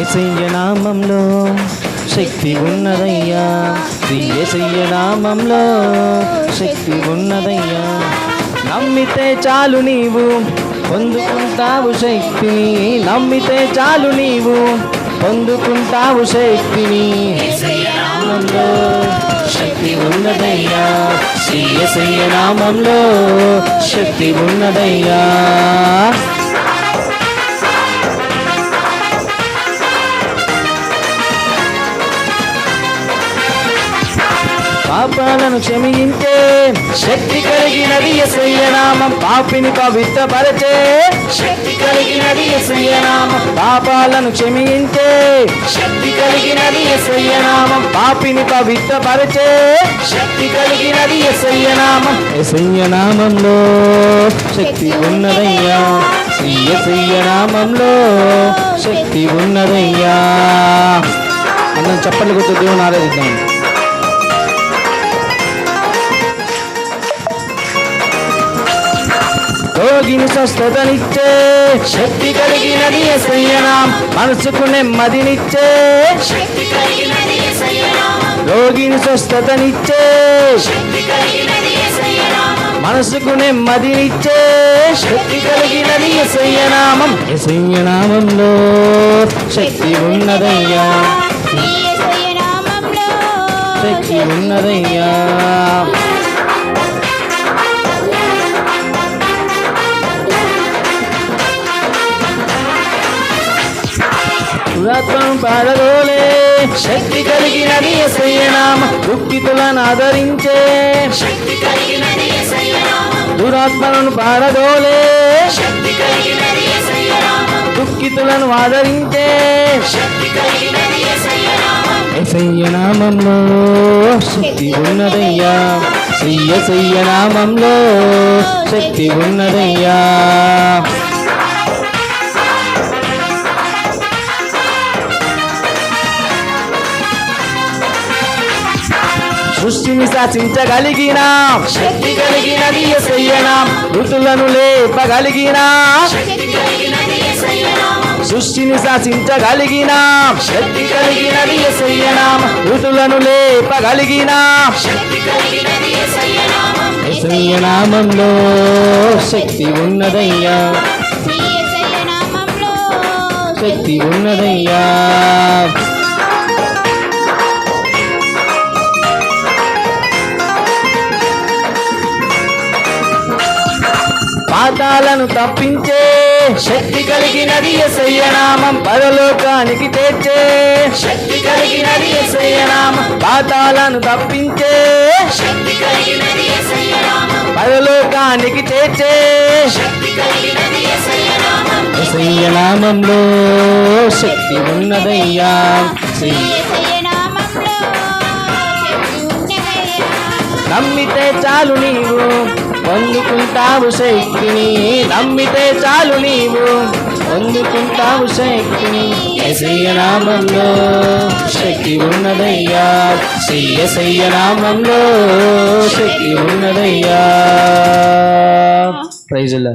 ఏసయ్య నామంలో శక్తి ఉన్నదయ్యా. శ్రీ ఎసయ్య నామంలో శక్తి ఉన్నదయ్యా. నమ్మితే చాలు నీవు పొందుకుంటావు శక్తిని. నమ్మితే చాలు నీవు పొందుకుంటావు శక్తిని. నామంలో శక్తి ఉన్నదయ్యా. శ్రీ యేసయ్య నామంలో శక్తి ఉన్నదయ్యా. పాపాలను క్షమించే శక్తి కలిగినది ఎసయ్యనామం పాపిని పవిత్రపరచే శక్తి కలిగినది ఎసయ్యనామం పాపాలను క్షమించే శక్తి కలిగినది ఎసయ్యనామం పాపిని పవిత్రపరచే శక్తి కలిగినది ఎసయ్యనామం ఎసయ్యనామంలో శక్తి ఉన్నదయ్యా. ఎసయ్యనామంలో శక్తి ఉన్నదయ్యా. అన్న చప్పట్లు కొట్టు దేవుని ఆరాధిద్దాం. రోగిని స్వస్థతనిచ్చే శక్తి కలిగినది ఎసయ్యనాం మనసుకు నెమ్మదినిచ్చే. శక్తి కలిగినది రోగిని స్వస్థతనిచ్చే శక్తి కలిగినది మనసుకు నెమ్మదినిచ్చే. శక్తి కలిగినది ఎసయ్యనామం ఎసయ్యనామంలో శక్తి ఉన్నదయ్యా. శక్తి ఉన్నదయ్యా. పురాత్మను పాడగోలే శక్తి కలిగినది ఎసయ్యనామ దుఃఖితులను ఆదరించే. శక్తి కలిగినది దురాత్మలను పాడదోలే శక్తి కలిగినది దుఃఖితులను ఆదరించే. శక్తి కలిగినది నామంలో శక్తి ఉన్నదయ్యా. శ్రీ ఎసయ్య నామంలో శక్తి ఉన్నదయ్యా. సృష్టిని శాసించగలిగిన. శక్తి కలిగినది ఎసయ్యనాం. ఋతులను లేపగలిగిన. సృష్టిని శాసించగలిగిన. శక్తి కలిగినది ఎసయ్యనాం. ఋతులను లేపగలిగిన. ఎసయ్యనామంలో శక్తి ఉన్నదయ్యా. శక్తి ఉన్నదయ్యా. పాతాలను తప్పించే శక్తి కలిగినది ఎసయ్యనామం పరలోకానికి తెచ్చే శక్తి కలిగినది ఎసయ్యనామం పాతాలను తప్పించే శక్తి కలిగినది యేసయ్య నామం. పరలోకానికి తెచ్చే శక్తి కలిగినది యేసయ్య నామం. ఎసయ్యనామంలో శక్తి ఉన్నదయ్యా. నమ్మితే చాలు నీవు. పొందుకుంటావు శక్తిని నమ్మితే చాలు నీవు. పొందుకుంటావు శక్తిని ఎసయ్య నామంలో. శక్తి ఉన్నదయ్యా శ్రీ ఎసయ్య నామంలో. శక్తి ఉన్నదయ్యా. ప్రైజుల్లా